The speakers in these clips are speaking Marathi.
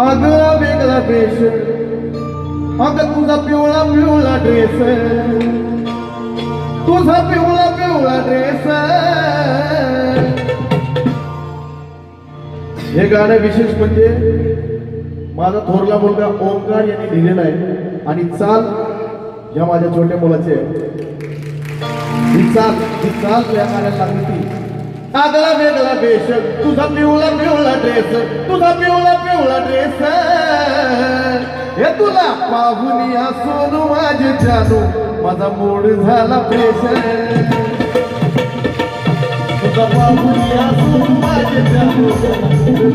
आगळा वेगळा बेश अग तुझा पिवळा पिवळा ड्रेस तुझा पिवळा पिवळा ड्रेस हे गाणं विशेष म्हणजे माझा थोरला मुलगा ओंकार यांनी लिहिलेला आहे. आणि चाल या माझ्या छोट्या मुलाची. आहे चाल ही चाल या गाण्याला लागली आगळा वेगळा वेश तुझा पिवळा पिवळा ड्रेस तुझा पिवळा पिवळा ड्रेस हे तुला पाहून या सोनू माझे जानू माझा मूड झाला फ्रेश तुझा पाहून या सोनू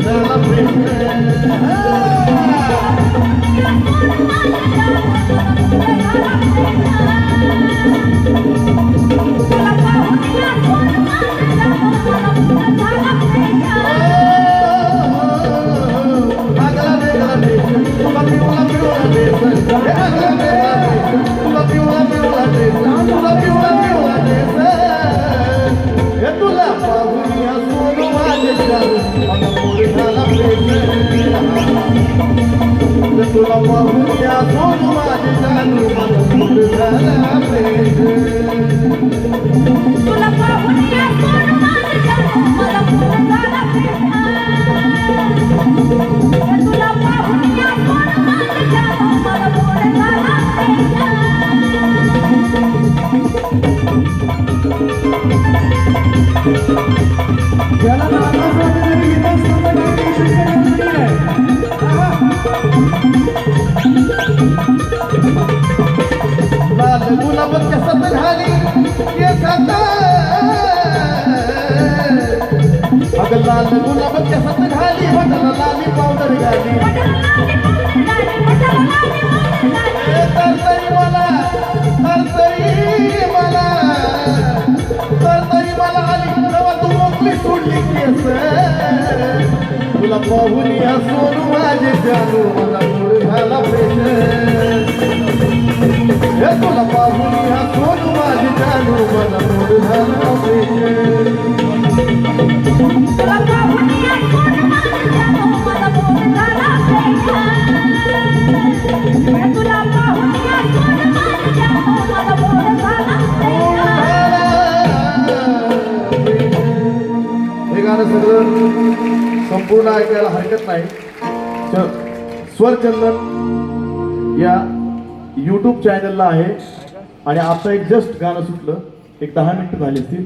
तुला पाहून या जानू झाला तुला पाहून या जानू मला झाला प्रेम तुला पाहून या जानू मला झाला ज्याला नानासाठी तुला पाहून या सोनू माझे जानू मला मूड झाला प्रेम हे तुला पाहून या सोनू संपूर्ण ऐकायला हरकत नाही. स्वरचंदन या यूट्यूब चॅनलला आहे. आणि आता एक जस्ट गाणं सुटलं. एक दहा मिनिटं झाली असतील.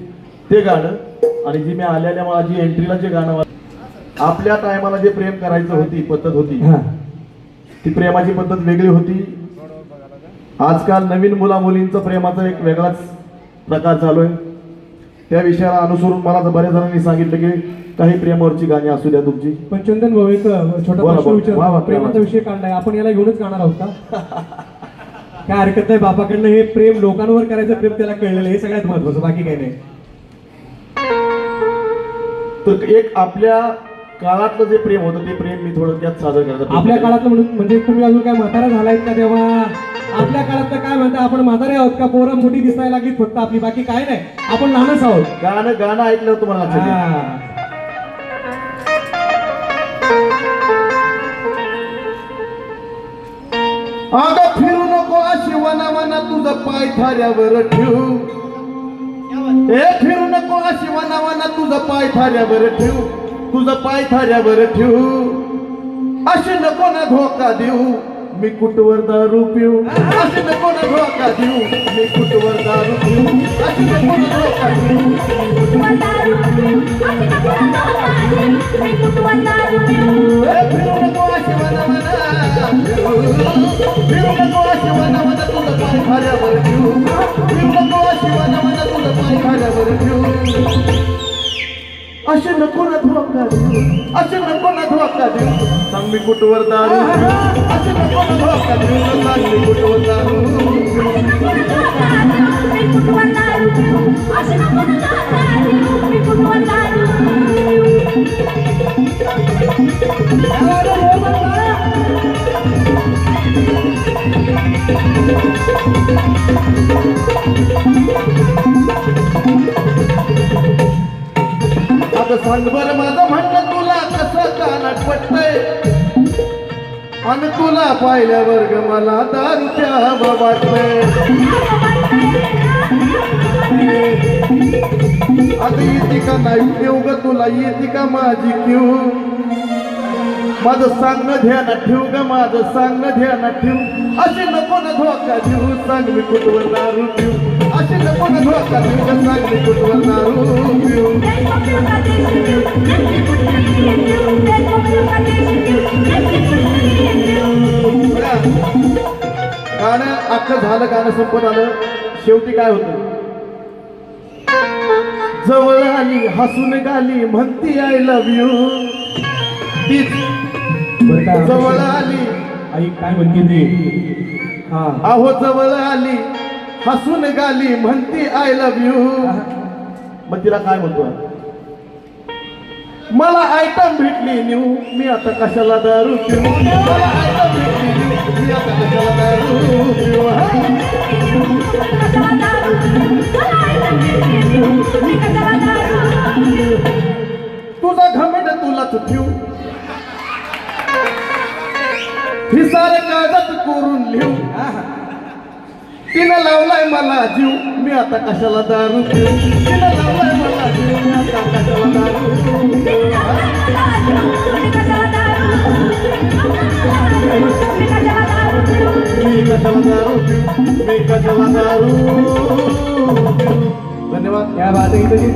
ते गाणं. आणि जी मी आलेल्या माझी एंट्रीला जे गाणं आपल्या टायमाला जे प्रेम करायचं होती पद्धत होती. ती प्रेमाची पद्धत वेगळी होती. आजकाल नवीन मुला मुलींचा प्रेमाचा एक वेगळाच प्रकार चालू आहे. त्या विषयाला अनुसरून मला तर बऱ्याच जणांनी सांगितलं की काही प्रेमावरची गाणी असू द्या तुमची. पण चंदन भाऊ एक छोटा बोला, प्रश्न बोला. वा, वा, विचार प्रेमाचा. विषय काढलाय आपण याला घेऊनच काढणार आहोत का? काय हरकत नाही बापाकडनं हे प्रेम लोकांवर करायचं प्रेम त्याला कळलेलं आहे, हे सगळ्यात महत्वाचं बाकी काही नाही. तर एक आपल्या काळातलं जे प्रेम होतं ते प्रेम मी थोडं त्यात सादर करतो. आपल्या काळातलं म्हणून म्हणजे तुम्ही अजून काय म्हातारा झालायत का तेव्हा? आपल्या काळात तर काय म्हणता आपण म्हातारे आहोत का? पोरं मोठी दिसायला लागली फक्त आपली बाकी काय नाही. आपण लहानच आहोत. गाणं गाणं ऐकलं तुम्हाला लक्षात येईल. हा. अगं फिरू नको अशी वना वना तुझं पाय थाऱ्यावर ठेवू. ए फिरू नको अशी वना वना तुझं पाय थाऱ्यावर ठेवू. तुझं पाय थाऱ्यावर ठेवू. अशी नको ना धोका देऊ. मी कुटवर दारू पिऊ? अशी नको ना धोका देऊ. मी कुटवर दारू पिऊ? नको ना धोका देऊ. फिरू नको फिरू नको पाय फिरू नको पाय असे नको ना धोका देऊ. असे नको ना धोका देऊ. सांग मी कुठवर दारू? असे नको ना धोका देऊ. सांग मी कुठवर दारू? आता सांग बरं माझं म्हणणं तुला कसं कानात पटतय आणि तुला पाहिल्यावर ग मला दारू प्यावं वाटलंय आता येते का नाही देऊ ग तुला? येते का माझी क्यू? माझं सांगणं ध्यानात ठेवू ग माझं सांगणं ध्यान ठेवू. असे नको ना धोका देऊ सांगली कुटवर दारू देऊ. असे नको ना धोका देऊ ग सांग मी दारू देऊ. गाणं अख्खं झालं गाणं संपत आलं. शेवटी काय होतं? जवळ आली हसून गाली म्हणती आय लव्ह यू तीच जवळ आली. आई काय म्हणते ते? हा. अहो जवळ आली. हसून गाली म्हणती आय लव्ह यू मग तिला काय म्हणतो? मला आयटम भेटली न्यू. मी आता कशाला दारू पिऊ? मला आयटम भेटली न्यू. मी आता कशाला दारू पिऊ? तुझा घमंड तुलाच ठेवू ही सारे कागद करून लिहू तिनं लावलाय मला जीव. मी आता कशाला दारू तिनं लावलाय मला जीव. मी आता कशाला दारू मी कशाला दारू मी कशाला दारू धन्यवाद. या बात इथं